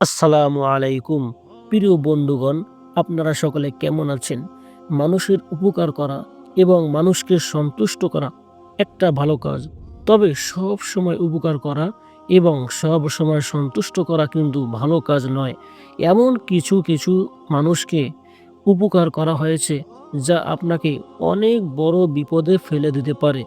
আসসালামু আলাইকুম। প্রিয় বন্ধুগণ, আপনারা সকলে কেমন আছেন? মানুষের উপকার করা এবং মানুষকে সন্তুষ্ট করা একটা ভালো কাজ। তবে সব সময় উপকার করা এবং সব সময় সন্তুষ্ট করা কিন্তু ভালো কাজ নয়। এমন কিছু কিছু মানুষকে উপকার করা হয়েছে যা আপনাকে অনেক বড় বিপদে ফেলে দিতে পারে।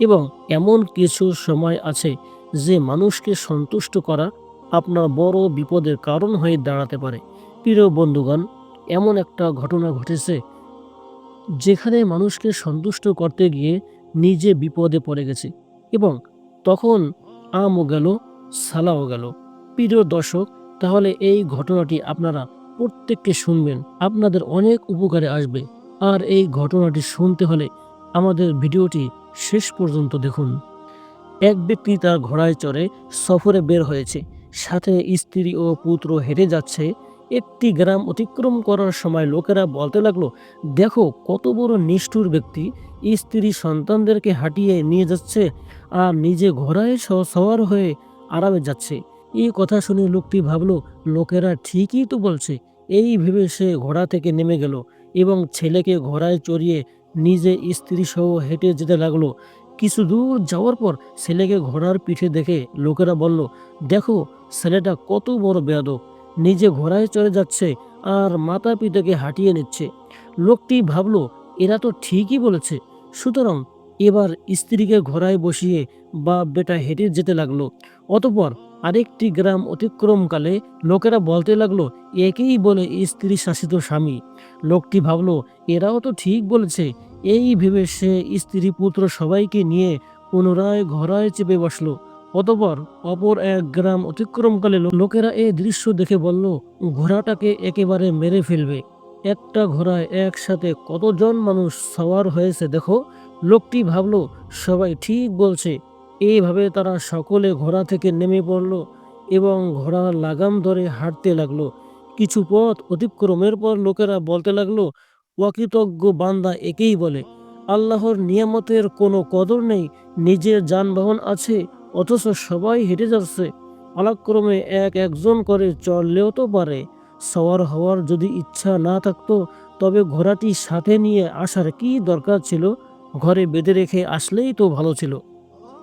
এবং এমন কিছু সময় আছে যে মানুষকে সন্তুষ্ট করা আপনার বড় বিপদের কারণ হয়ে দাঁড়াতে পারে। প্রিয় বন্ধুগণ, এমন একটা ঘটনা ঘটেছে যেখানে মানুষকে সন্তুষ্ট করতে গিয়ে নিজে বিপদে পড়ে গেছে এবং তখন আমও গেল, সালাও গেল। প্রিয় দর্শক, তাহলে এই ঘটনাটি আপনারা প্রত্যেককে শুনবেন। আপনাদের অনেক উপকারে আসবে। আর এই ঘটনাটি শুনতে হলে আমাদের ভিডিওটি শেষ পর্যন্ত দেখুন। এক ব্যক্তি তার ঘোড়ায় চড়ে সফরে বের হয়েছে। সাথে স্ত্রী ও পুত্র হেঁটে যাচ্ছে। একটি গ্রাম অতিক্রম করার সময় লোকেরা বলতে লাগল, দেখো, কত বড় নিষ্ঠুর ব্যক্তি। স্ত্রী সন্তানদেরকে হাঁটিয়ে নিয়ে যাচ্ছে আর নিজে ঘোড়ায় সওয়ার হয়ে আরামে যাচ্ছে। এই কথা শুনে লোকটি ভাবলো, লোকেরা ঠিকই তো বলছে। এই ভেবে সে ঘোড়া থেকে নেমে গেল এবং ছেলেকে ঘোড়ায় চড়িয়ে নিজে স্ত্রী সহ হেঁটে যেতে লাগল। কিছু দূর যাওয়ার পর ছেলেকে ঘোড়ার পিঠে দেখে লোকেরা বলল, দেখো, ছেলেটা কত বড় বেয়াদব। নিজে ঘোড়ায় চড়ে যাচ্ছে আর মাতা পিতাকে হাঁটিয়ে নিচ্ছে। লোকটি ভাবলো, এরা তো ঠিকই বলেছে। সুতরাং এবার স্ত্রীকে ঘোড়ায় বসিয়ে বা বেটা হেঁটে যেতে লাগল। অতপর আরেকটি গ্রাম অতিক্রমকালে লোকেরা বলতে লাগল, একেই বলে স্ত্রী শাসিত স্বামী। লোকটি ভাবলো, এরাও তো ঠিক বলেছে। এই ভেবে সে স্ত্রী পুত্র সবাইকে নিয়ে পুনরায় ঘোড়ায় চেপে বসল। অতপর অপর এক গ্রাম অতিক্রমকালে লোকেরা এই দৃশ্য দেখে বলল, ঘোড়াটাকে একেবারে মেরে ফেলবে। একটা ঘোড়ায় একসাথে কতজন মানুষ সওয়ার হয়েছে দেখো। লোকটি ভাবলো, সবাই ঠিক বলছে। এইভাবে তারা সকলে ঘোড়া থেকে নেমে পড়ল এবং ঘোড়ার লাগাম ধরে হাঁটতে লাগল। কিছু পথ অতিক্রমের পর লোকেরা বলতে লাগল অকৃতজ্ঞ বান্দা একেই বলে। আল্লাহর নিয়ামতের কোনো কদর নেই, নিজের যানবাহন আছে, অথচ সবাই হেঁটে যাচ্ছে। পালাক্রমে এক একজন করে চললেও তো পারে। সওয়ার হওয়ার যদি ইচ্ছা না থাকতো, তবে ঘোড়াটি সাথে নিয়ে আসার কি দরকার ছিল? ঘরে বেঁধে রেখে আসলেই তো ভালো ছিল।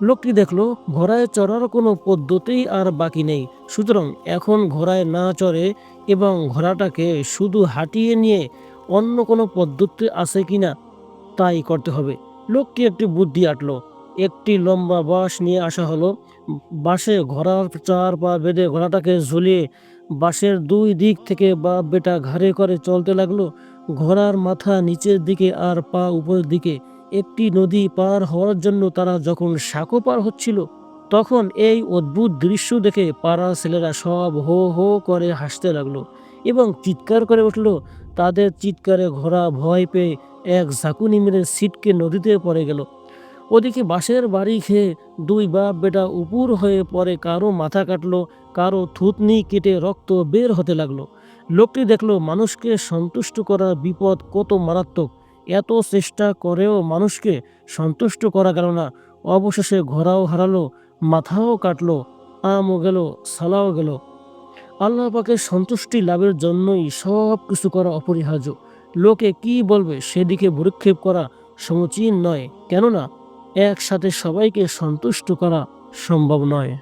লোকটি দেখল, ঘোড়ায় চড়ার কোনো পদ্ধতিই আর বাকি নেই। সুতরাং এখন ঘোড়ায় না চড়ে এবং ঘোড়াটাকে শুধু হাঁটিয়ে নিয়ে অন্য কোনো পদ্ধতি আছে কিনা তাই করতে হবে। লোকটি একটি বুদ্ধি আটলো। একটি লম্বা বাঁশ নিয়ে আসা হলো। বাঁশে ঘোড়ার চার পা বেঁধে ঘোড়াটাকে ঝুলিয়ে বাঁশের দুই দিক থেকে বা বেটা ঘাড়ে করে চলতে লাগল। ঘোড়ার মাথা নিচের দিকে আর পা উপরের দিকে। একটি নদী পার হওয়ার জন্য তারা যখন সাঁকো পার হচ্ছিল তখন এই অদ্ভুত দৃশ্য দেখে পাড়ার ছেলেরা সব হো হো করে হাসতে লাগল এবং চিৎকার করে উঠল। তাদের চিৎকারে ঘোড়া ভয় পেয়ে এক ঝাঁকুনি মেরে সিটকে নদীতে পড়ে গেল। ওদিকে বাঁশের বাড়ি খেয়ে দুই বাপ বেটা উপুর হয়ে পরে কারও মাথা কাটলো, কারও থুতনি কেটে রক্ত বের হতে লাগল। লোকটি দেখল মানুষকে সন্তুষ্ট করার বিপদ কত মারাত্মক। এত চেষ্টা করেও মানুষকে সন্তুষ্ট করা গেল না। অবশেষে ঘোড়াও হারালো মাথাও কাটল, আমও গেল, সালাও গেল। আল্লাহ পাকে সন্তুষ্টি লাভের জন্যই সব কিছু করা অপরিহার্য। লোকে কি বলবে সেদিকে ভূক্ষেপ করা সমুচীন নয়, কেননা একসাথে সবাইকে সন্তুষ্ট করা সম্ভব নয়।